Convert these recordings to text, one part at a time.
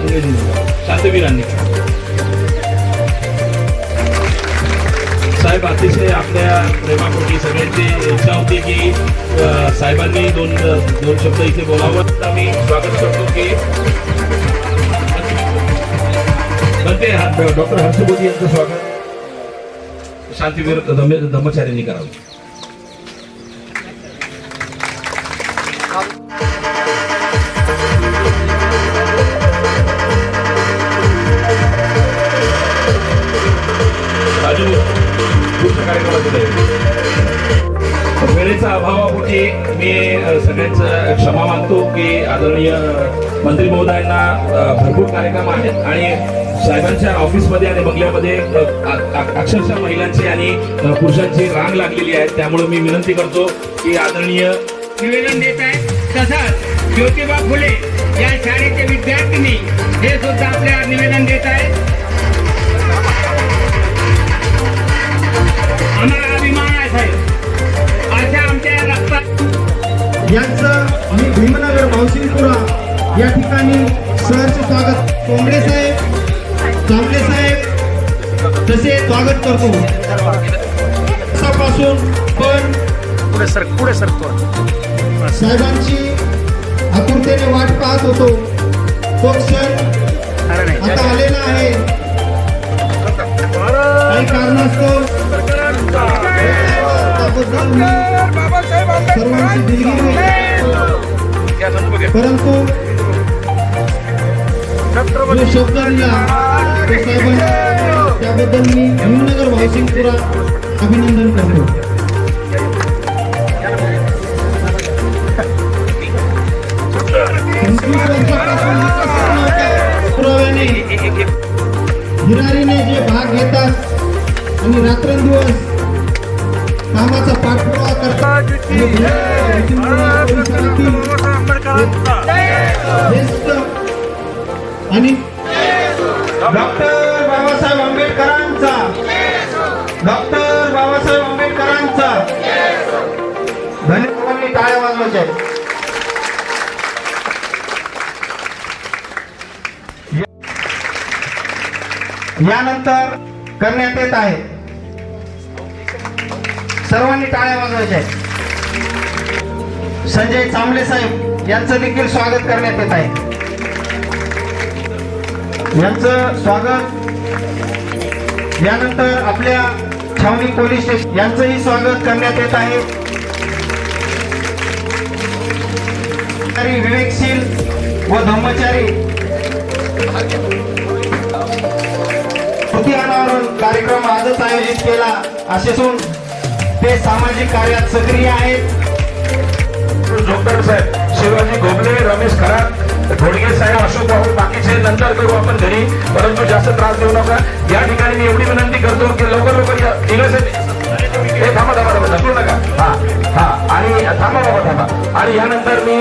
अधिकारी शांतवीरांनी. साहेब अतिशय आपल्या प्रेमापोटी सगळ्यांची इच्छा होती की साहेबांनी दोन दोन शब्द इथे बोलावं. आम्ही स्वागत करतो की बनते डॉक्टर हर्षबोधी यांचं स्वागत. शांतीवीर धम्म- धम्मचार्यांनी करावं. सगळ्यांचं क्षमा मागतो की आदरणीय मंत्री महोदयांना भरपूर कार्यक्रम आहेत आणि साहेबांच्या ऑफिसमध्ये आणि बंगल्यामध्ये अक्षरशः महिलांची आणि पुरुषांची रांग लागलेली आहे. त्यामुळे मी विनंती करतो की आदरणीय निवेदन देत आहे तसंच ज्योतिबा फुले या शाळेचे विद्यार्थिनी हे सुद्धा तसे स्वागत करतो. पासून पण पुढे सर पुढे सरतो साहेबांची आतुरतेने वाट पाहत होतो. तो क्षण आता आलेला आहे. काही कारणास्तव त्याबद्दल मी सर्वांची दिलगिरी परंतु जो शब्द तो साहेबांना त्याबद्दल मी भीमनगर वासिंगपुरा अभिनंदन करतो पुराव्याने हिरारीने जे भाग घेतात आणि रात्रंदिवस कामाचा पाठपुरावा करतात आणि डॉक्टर बाबासाहेब आंबेडकरांचा डॉक्टर बाबासाहेब आंबेडकरांचा धन्यवाद टाळ्या वाजवायच्या आहेत. यानंतर करण्यात येत आहे सर्वांनी टाळ्या वाजवायच्या आहेत. संजय चांबले साहेब यांचं देखील स्वागत करण्यात येत आहे यांचं स्वागत. यानंतर आपल्या छावणी पोलीस स्टेशन यांचंही स्वागत करण्यात येत आहे. विवेकशील व धम्मचारी. कृती अनावरण कार्यक्रम आजच आयोजित केला. असून ते सामाजिक कार्यात सक्रिय आहेत. डॉक्टर साहेब शिवाजी घोबले रमेश खरात घोडगे साहेब अशोक बाबू बाकीचे नंतर करू आपण घरी. परंतु जास्त त्रास देऊ नका. या ठिकाणी मी एवढी विनंती करतो की लवकर लवकर या. दिवस हे थांबा थांबा थांबा. ढकलू नका. हा हा. आणि थांबा बाबा थांबा. आणि यानंतर मी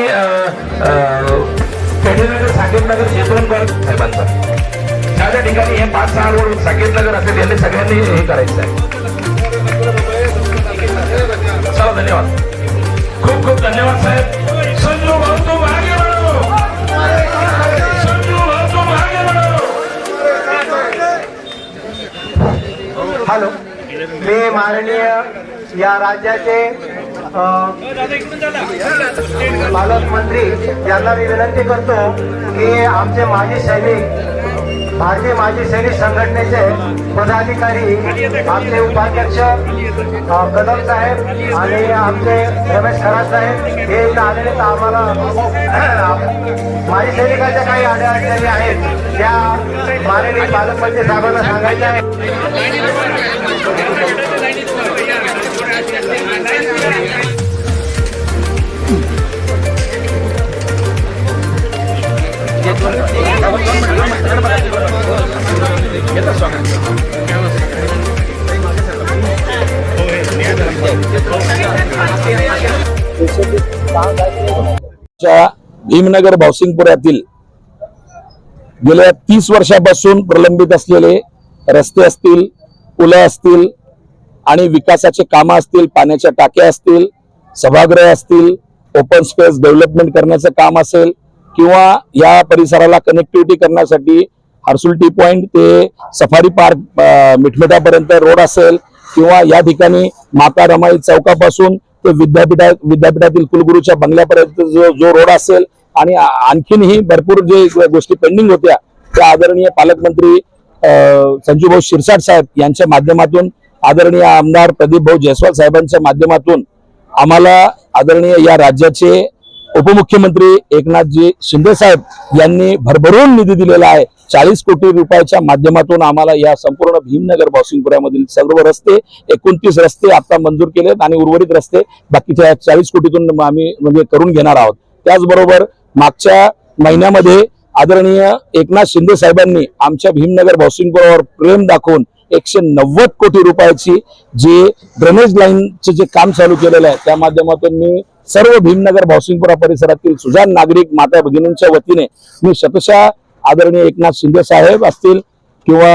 पेढेनगर साकेतनगर शेतवणकर साहेबांचा ज्या ज्या ठिकाणी हे पाच सहा रोड साकेतनगर असेल यांनी सगळ्यांनी हे करायचं आहे. चला धन्यवाद. राज्याचे पालकमंत्री यांना मी विनंती करतो की आमचे माजी सैनिक भारतीय माजी सैनिक संघटनेचे पदाधिकारी आमचे उपाध्यक्ष कदम साहेब आणि आमचे रमेश खरात साहेब हे इथं आलेले तर आम्हाला माजी सैनिकाच्या काही अडचणी आहेत त्या माननीय पालकमंत्री साहेबांना सांगायच्या आहेत. च्या भीमनगर भावसिंगपुरातील गेल्या तीस वर्षापासून प्रलंबित असलेले रस्ते असतील पुलं असतील आणि विकासाचे कामं असतील पाण्याच्या टाक्या असतील सभागृह असतील ओपन स्पेस डेव्हलपमेंट करण्याचं काम असेल किंवा या परिसराला कनेक्टिव्हिटी करण्यासाठी हर्सुल टी पॉइंट ते सफारी पार्क मिठमिठापर्यंत रोड असेल किंवा या ठिकाणी माता रमाई चौकापासून ते विद्यापीठा विद्यापीठातील कुलगुरूच्या बंगल्यापर्यंत जो जो रोड असेल आणि आणखीनही भरपूर जे गोष्टी पेंडिंग होत्या त्या आदरणीय पालकमंत्री अं, शिरसाट साहेब यांच्या माध्यमातून आदरणीय आमदार प्रदीप भाऊ जयस्वाल साहेबांच्या माध्यमातून आम्हाला आदरणीय या राज्याचे उपमुख्यमंत्री एकनाथजी शिंदे साहेब यांनी भरभरून निधी दिलेला आहे. चाळीस कोटी रुपयाच्या माध्यमातून आम्हाला या संपूर्ण भीमनगर बासिंगपुऱ्यामधील सर्व रस्ते एकोणतीस रस्ते आता मंजूर केलेत आणि उर्वरित रस्ते बाकीच्या चाळीस कोटीतून आम्ही म्हणजे करून घेणार आहोत. त्याचबरोबर मागच्या महिन्यामध्ये आदरणीय एकनाथ शिंदे साहेबांनी आमच्या भीमनगर बासिंगपुरावर प्रेम दाखवून एकशे नव्वद कोटी रुपयाची जे ड्रेनेज लाईनचे जे काम चालू केलेलं आहे त्या माध्यमातून मी सर्व भीमनगर भावसिंगपुरा परिसरातील सुजान नागरिक माता भगिनींच्या वतीने मी शतशः आदरणीय एकनाथ शिंदे साहेब असतील किंवा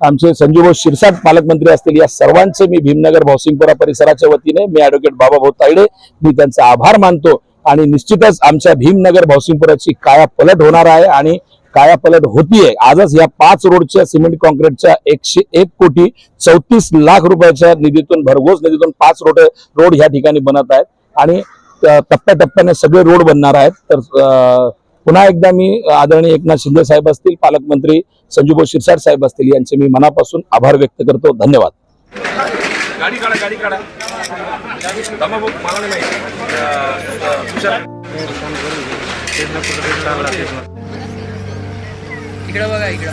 आमचे संजूभाऊ शिरसाट पालकमंत्री असतील या सर्वांचे मी भीमनगर भावसिंगपुरा परिसराच्या वतीने मी ऍडव्होकेट बाबाभाऊ तायडे मी त्यांचा आभार मानतो. आणि निश्चितच आमच्या भीमनगर भावसिंगपुराची काया पलट होणार आहे आणि काया पलट होतीये. आजच या पाच रोडच्या सिमेंट कॉन्क्रीटच्या एकशे एक कोटी चौतीस लाख रुपयाच्या निधीतून भरघोस निधीतून पाच रोड रोड ह्या ठिकाणी बनत आहेत. आणि टप्प्याटप्प्याने सगळे रोड बनणार आहेत. तर पुन्हा एकदा मी आदरणीय एकनाथ शिंदे साहेब असतील पालकमंत्री संजूभाऊ शिरसाट साहेब असतील यांचे मी मनापासून आभार व्यक्त करतो. धन्यवाद. इकडे बघा इकडं.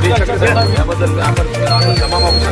हे याबद्दल आपण आपण क्षमा मागू का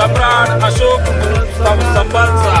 सम्राट अशोक स्तंभांचा